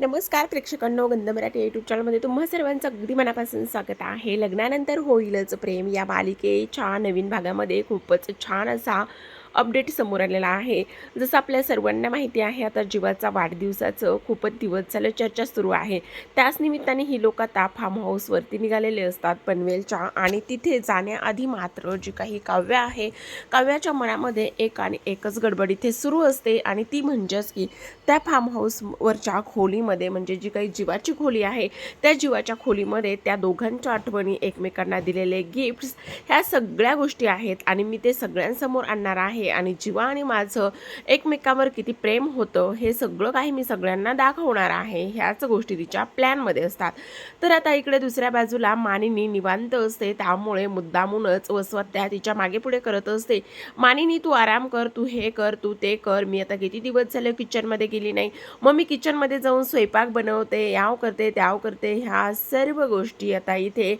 नमस्कार प्रेक्षकांनो गंध मराठी यूट्यूब चॅनलमध्ये तुम्हा सर्वांचं अगदी मनापासून स्वागत आहे. लग्नानंतर होईलच प्रेम. या मालिकेच्या नवीन भागामध्ये खूपच छान असा अपडेट समोर आलेला आहे. जसं आपल्या सर्वांना माहिती आहे आता जीवाचा वाढदिवसाचं खूपच दिवस झालं चर्चा सुरू आहे. त्याच निमित्ताने ही लोक आता फार्म हाऊसवरती निघालेले असतात पनवेलच्या आणि तिथे जाण्याआधी मात्र जी काही काव्य आहे काव्याच्या मनामध्ये एक आणि एकच गडबड इथे सुरू असते आणि ती म्हणजेच की त्या फार्म हाऊसवरच्या खोलीमध्ये म्हणजे जी काही जीवाची खोली आहे त्या जीवाच्या खोलीमध्ये त्या दोघांच्या आठवणी एकमेकांना दिलेले गिफ्ट्स ह्या सगळ्या गोष्टी आहेत आणि मी ते सगळ्यांसमोर आणणार आहे. आणि जीवा आणि माझं एकमेकावर किती प्रेम होतं हे सगळं काही मी सगळ्यांना दाखवणार आहे. ह्याच गोष्टी तिच्या प्लॅनमध्ये असतात. तर आता इकडे दुसऱ्या बाजूला मानिनी निवांत असते. त्यामुळे मुद्दामूनच वसवत्या तिच्यामागे पुढे करत असते. मानिनी तू आराम कर तू हे कर तू ते कर. मी आता किती दिवस झाले किचनमध्ये गेली नाही. मग मी किचनमध्ये जाऊन स्वयंपाक बनवते याव करते त्याव करते. ह्या सर्व गोष्टी आता इथे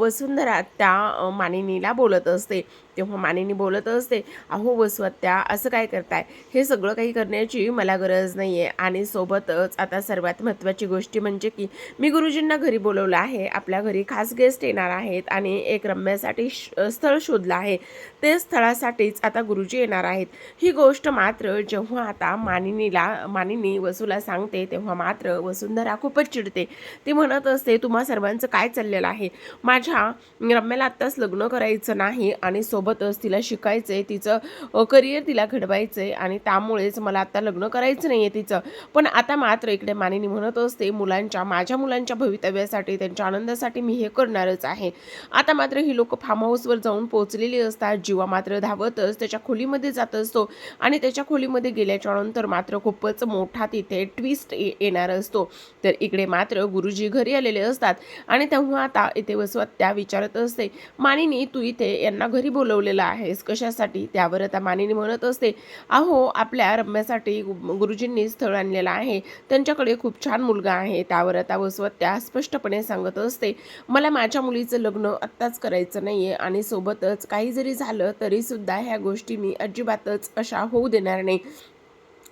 वसुंधरा त्या मानिनीला बोलत असते. तेव्हा मानिनी बोलत असते अहो वसवत्या असं काय करताय? हे सगळं काही करण्याची मला गरज नाही आहे आणि सोबतच आता सर्वात महत्त्वाची गोष्टी म्हणजे की मी गुरुजींना घरी बोलवलं आहे आपल्या घरी खास गेस्ट येणार आहेत आणि एक रम्यासाठी स्थळ शोधलं आहे. ते स्थळासाठीच आता गुरुजी येणार आहेत. ही गोष्ट मात्र जेव्हा आता मानिनीला मानिनी वसूला सांगते तेव्हा मात्र वसुंधरा खूपच चिडते. ती म्हणत असते तुम्हा सर्वांचं काय चाललेलं आहे? माझ्या रम्याला आत्ताच लग्न करायचं नाही आणि सोबत सोबतच तिला शिकायचं आहे तिचं करिअर तिला घडवायचं आहे आणि त्यामुळेच मला आता लग्न करायचं नाही आहे तिचं. पण आता मात्र इकडे मानिनी म्हणत असते मुलांच्या माझ्या मुलांच्या भवितव्यासाठी त्यांच्या आनंदासाठी मी हे करणारच आहे. आता मात्र ही लोक फार्म हाऊसवर जाऊन पोहोचलेली असतात. जीवा मात्र धावतच त्याच्या खोलीमध्ये जात असतो आणि त्याच्या खोलीमध्ये गेल्याच्यानंतर मात्र खूपच मोठा तिथे ट्विस्ट येणार असतो. तर इकडे मात्र गुरुजी घरी आलेले असतात आणि तेव्हा आता इथे बसवत त्या विचारत असते मानिनी तू इथे यांना घरी बोलवलेलं आहेस? कशासाठी? त्यावर आता मानिनी म्हणत असते अहो आपल्या रम्यासाठी गुरुजींनी स्थळ आणलेलं आहे. त्यांच्याकडे खूप छान मुलगा आहे. त्यावर आता वसवत त्या स्पष्टपणे सांगत असते मला माझ्या मुलीचं लग्न आत्ताच करायचं नाही आहे आणि सोबतच काही जरी झालं तरी सुद्धा ह्या गोष्टी मी अजिबातच अशा होऊ देणार नाही.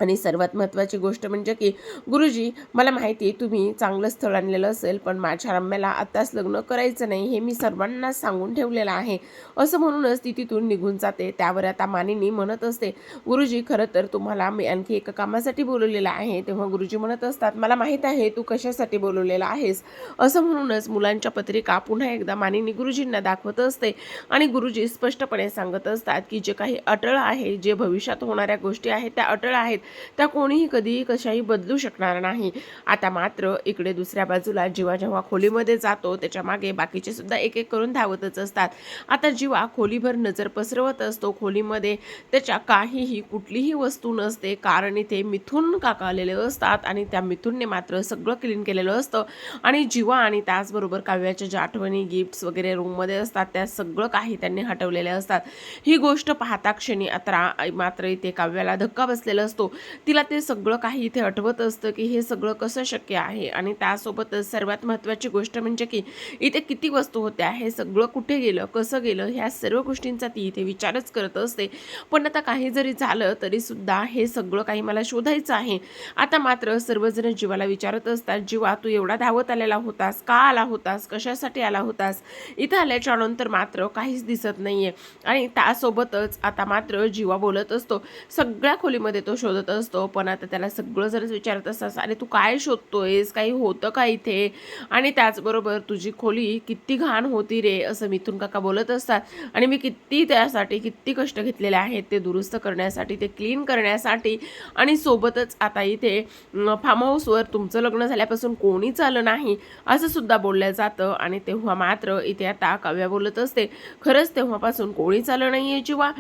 आणि सर्वात महत्त्वाची गोष्ट म्हणजे की गुरुजी मला माहिती आहे तुम्ही चांगलं स्थळ आणलेलं असेल पण माझ्या रम्याला आत्ताच लग्न करायचं नाही हे मी सर्वांना सांगून ठेवलेलं आहे. असं म्हणूनच ती तिथून निघून जाते. त्यावर आता मानिनी म्हणत असते गुरुजी खरं तर तुम्हाला मी आणखी एका कामासाठी बोलवलेलं आहे. तेव्हा गुरुजी म्हणत असतात मला माहीत आहे तू कशासाठी बोलवलेला आहेस? असं म्हणूनच मुलांच्या पत्रिका पुन्हा एकदा मानिनी गुरुजींना दाखवत असते आणि गुरुजी स्पष्टपणे सांगत असतात की जे काही अटळ आहे जे भविष्यात होणाऱ्या गोष्टी आहेत त्या अटळ आहेत. त्या कोणीही कधीही कशाही बदलू शकणार नाही. आता मात्र इकडे दुसऱ्या बाजूला जीवा जेव्हा खोलीमध्ये जातो त्याच्यामागे बाकीचे सुद्धा एक एक करून धावतच असतात. आता जीवा खोलीभर नजर पसरवत असतो. खोलीमध्ये त्याच्या काहीही कुठलीही वस्तू नसते. कारण इथे मिथून काका आलेले असतात आणि त्या मिथूनने मात्र सगळं क्लीन केलेलं असतं. आणि जीवा आणि त्याचबरोबर काव्याच्या ज्या आठवणी गिफ्ट्स वगैरे रूममध्ये असतात त्या सगळं काही त्यांनी हटवलेल्या असतात. ही गोष्ट पाहता क्षणी आता मात्र इथे काव्याला धक्का बसलेला असतो. तिला ते सगळं काही इथे आठवत असतं की हे सगळं कसं शक्य आहे. आणि त्यासोबतच सर्वात महत्त्वाची गोष्ट म्हणजे की इथे किती वस्तू होत्या हे सगळं कुठे गेलं कसं गेलं ह्या सर्व गोष्टींचा ती इथे विचारच करत असते. पण आता काही जरी झालं तरीसुद्धा हे सगळं काही मला शोधायचं आहे. आता मात्र सर्वजण जीवाला विचारत असतात जीवा तू एवढा धावत आलेला होतास का आला होतास कशासाठी आला होतास? इथं आल्याच्यानंतर मात्र काहीच दिसत नाहीये. आणि त्यासोबतच आता मात्र जीवा बोलत असतो. सगळ्या खोलीमध्ये तो शोधत असतो. पण आता त्याला सगळं जरच विचारत असतास अरे तू काय शोधतोयस? काही होतं का इथे? आणि त्याचबरोबर तुझी खोली किती घाण होती रे असं मिथून काका बोलत असतात. आणि मी किती त्यासाठी किती कष्ट घेतलेले आहेत ते दुरुस्त करण्यासाठी ते क्लीन करण्यासाठी. आणि सोबतच आता इथे फार्म हाऊसवर तुमचं लग्न झाल्यापासून कोणीच आलं नाही असं सुद्धा बोललं जातं. आणि तेव्हा मात्र इथे आता काव्या बोलत असते. खरंच तेव्हापासून कोणीच आलं नाही आहे जीवा.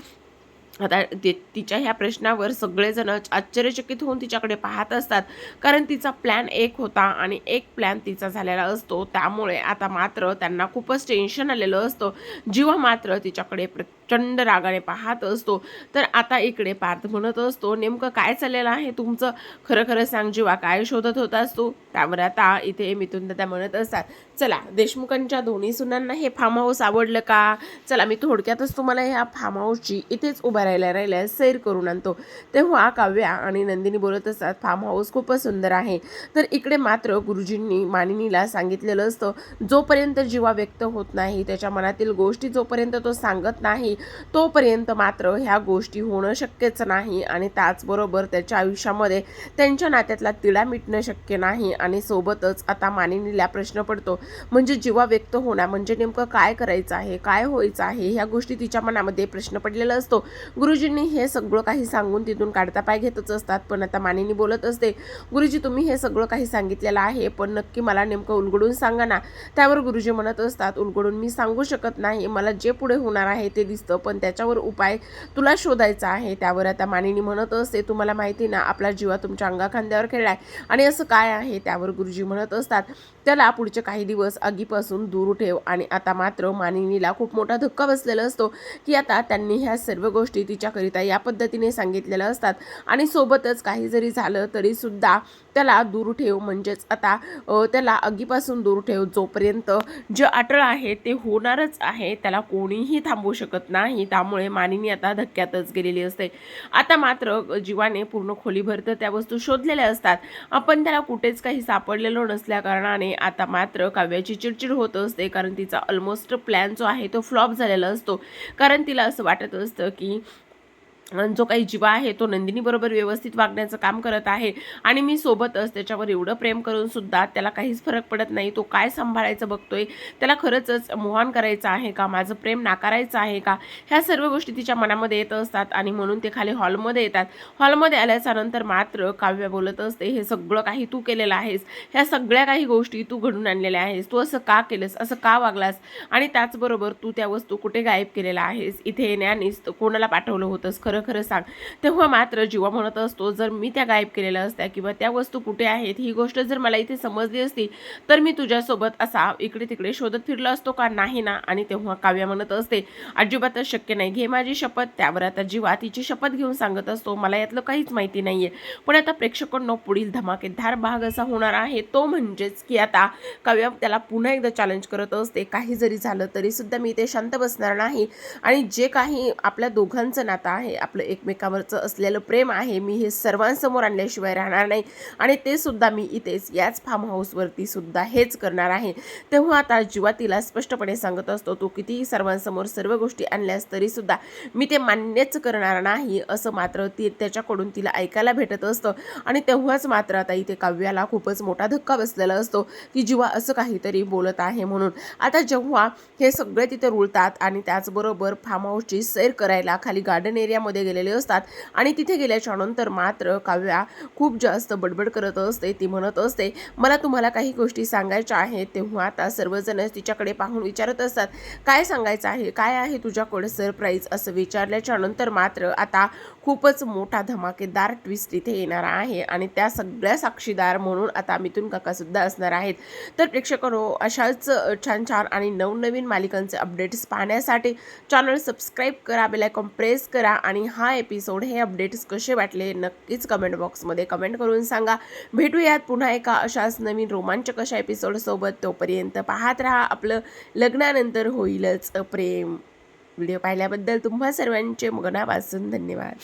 आता ते तिच्या ह्या प्रश्नावर सगळेजण आश्चर्यचकित होऊन तिच्याकडे पाहत असतात. कारण तिचा प्लॅन एक होता आणि एक प्लॅन तिचा झालेला असतो. त्यामुळे आता मात्र त्यांना खूपच टेन्शन आलेलं असतं. जीवा मात्र तिच्याकडे प्रचंड रागाने पाहत असतो. तर आता इकडे पार्थ म्हणत असतो नेमकं काय चाललेलं आहे तुमचं? खरं खरं सांग जीवा काय शोधत होतास तू? त्यावर आता इथे मिथून दादा म्हणत असतात चला देशमुखांच्या दोन्ही सुनांना हे फार्म हाऊस आवडलं का? चला मी थोडक्यातच तुम्हाला ह्या फार्म हाऊसची इथेच उभा राहिल्या राहिल्या सैर करून आणतो. तेव्हा काव्या आणि नंदिनी बोलत असतात फार्म हाऊस खूपच सुंदर आहे. तर इकडे मात्र गुरुजींनी मानिनीला सांगितलेलं असतं जोपर्यंत जीवा व्यक्त होत नाही त्याच्या मनातील गोष्टी जोपर्यंत तो सांगत नाही तोपर्यंत मात्र ह्या गोष्टी होणं शक्यच नाही आणि त्याचबरोबर त्याच्या आयुष्यामध्ये त्यांच्या नात्यातला तिळा मिटणं शक्य नाही. आणि सोबतच आता मानिनीला प्रश्न पडतो म्हणजे जीवा व्यक्त होणार म्हणजे नेमकं काय करायचं आहे काय व्हायचं आहे ह्या गोष्टी तिच्या मनामध्ये प्रश्न पडलेला असतो. गुरुजींनी हे सगळं काही सांगून तिथून काढता पाय घेतच असतात पण आता मानिनी बोलत असते गुरुजी तुम्ही हे सगळं काही सांगितलेलं आहे पण नक्की मला नेमकं उलगडून सांगा ना. त्यावर गुरुजी म्हणत असतात उलगडून मी सांगू शकत नाही मला जे पुढे होणार आहे ते दिसतं पण त्याच्यावर उपाय तुला शोधायचा आहे. त्यावर आता मानिनी म्हणत असते तुम्हाला माहिती ना आपला जीवा तुमच्या अंगाखांद्यावर खेळलाय. आणि असं काय आहे? त्यावर गुरुजी म्हणत असतात त्याला पुढचे काही दिवस आगीपासून दूर ठेव. आणि आता मात्र मानिनीला खूप मोठा धक्का बसलेला असतो की आता त्यांनी ह्या सर्व गोष्टी तिच्याकरिता या पद्धतीने सांगितलेल्या असतात. आणि सोबतच काही जरी झालं तरी सुद्धा त्याला दूर ठेव. म्हणजेच आता त्याला आगीपासून दूर ठेव. जोपर्यंत जे अटळ आहे ते होणारच आहे त्याला कोणीही थांबवू शकत नाही. त्यामुळे मानिनी आता धक्क्यातच गेलेली असते. आता मात्र जीवाने पूर्ण खोलीभर तर त्या वस्तू शोधलेल्या असतात. आपण त्याला कुठेच काही सापडलेलो नसल्या कारणाने आता मात्र काव्याची चिडचिड होत असते. कारण तिचा ऑलमोस्ट प्लॅन जो आहे तो फ्लॉप झालेला असतो. कारण तिला असं वाटत असतं की जो काही जीवा आहे तो नंदिनीबरोबर व्यवस्थित वागण्याचं काम करत आहे. आणि मी सोबतच त्याच्यावर एवढं प्रेम करून सुद्धा त्याला काहीच फरक पडत नाही. तो काय सांभाळायचं बघतोय? त्याला खरंच मोहन करायचं आहे का? माझं प्रेम नाकारायचं आहे का? ह्या सर्व गोष्टी तिच्या मनामध्ये येत असतात आणि म्हणून ते खाली हॉलमध्ये येतात. हॉलमध्ये आल्याच्यानंतर मात्र काव्य बोलत असते हे सगळं काही तू केलेलं आहेस. ह्या सगळ्या काही गोष्टी तू घडून आणलेल्या आहेस. तू असं का केलंस? असं का वागलास? आणि त्याचबरोबर तू त्या वस्तू कुठे गायब केलेल्या आहेस? इथे येण्यानेच कोणाला पाठवलं होतंस खरं? खरं सांग. तेव्हा मात्र जीवा म्हणत असतो जर मी त्या गायब केलेल्या असत्या किंवा त्या वस्तू कुठे आहेत ही गोष्ट जर मला इथे समजली असती तर मी तुझ्यासोबत असा इकडे तिकडे शोधत फिरलो असतो का? नाही ना. आणि तेव्हा काव्या म्हणत असते अजिबातच शक्य नाही. घे माझी शपथ. त्यावर आता जीवा तिची शपथ घेऊन सांगत असतो मला यातलं काहीच माहिती नाही आहे पण आता प्रेक्षकांनो पुढील धमाकेदार भाग असा होणार आहे. तो म्हणजेच की आता काव्या त्याला पुन्हा एकदा चॅलेंज करत असते. काही जरी झालं तरी सुद्धा मी ते शांत बसणार नाही. आणि जे काही आपल्या दोघांचं नातं आहे आपलं एकमेकावरचं असलेलं प्रेम आहे मी हे सर्वांसमोर आणल्याशिवाय राहणार नाही. आणि ते सुद्धा मी इथेच याच फार्म हाऊसवरती सुद्धा हेच करणार आहे. तेव्हा आता जीवा तिला स्पष्टपणे सांगत असतो तू कितीही सर्वांसमोर सर्व गोष्टी आणल्यास तरी सुद्धा मी ते मान्यच करणार नाही असं मात्र ती त्याच्याकडून तिला ऐकायला भेटत असतं. आणि तेव्हाच मात्र आता इथे काव्याला खूपच मोठा धक्का बसलेला असतो की जीवा असं काहीतरी बोलत आहे म्हणून. आता जेव्हा हे सगळे तिथे रुळतात आणि त्याचबरोबर फार्म हाऊसची सैर करायला खाली गार्डन एरियामध्ये गेलेले असतात. आणि तिथे गेल्याच्यानंतर मात्र काव्या खूप जास्त बडबड करत असते. ती म्हणत असते मला तुम्हाला काही गोष्टी सांगायच्या आहेत. तेव्हा आता सर्वजण तिच्याकडे पाहून विचारत असतात काय सांगायचं आहे? काय आहे तुझ्याकडे सरप्राईज असं विचारल्याच्या नंतर मात्र आता खूपच मोठा धमाकेदार ट्विस्ट इथे येणार आहे. आणि त्या सगळ्या साक्षीदार म्हणून आता मिथून काकासुद्धा असणार आहेत. तर प्रेक्षकांनो अशाच छान छान आणि नवनवीन मालिकांचे अपडेट्स पाहण्यासाठी चॅनल सबस्क्राईब करा बेलायकॉन प्रेस करा आणि हा एपिसोड हे अपडेट्स कसे वाटले नक्कीच कमेंट बॉक्समध्ये कमेंट करून सांगा. भेटूयात पुन्हा एका अशाच नवीन रोमांचक अशा एपिसोडसोबत तोपर्यंत पाहत राहा आपलं लग्नानंतर होईलच प्रेम. व्हिडिओ पाहिल्याबद्दल तुम्हा सर्वांचे मनापासून धन्यवाद.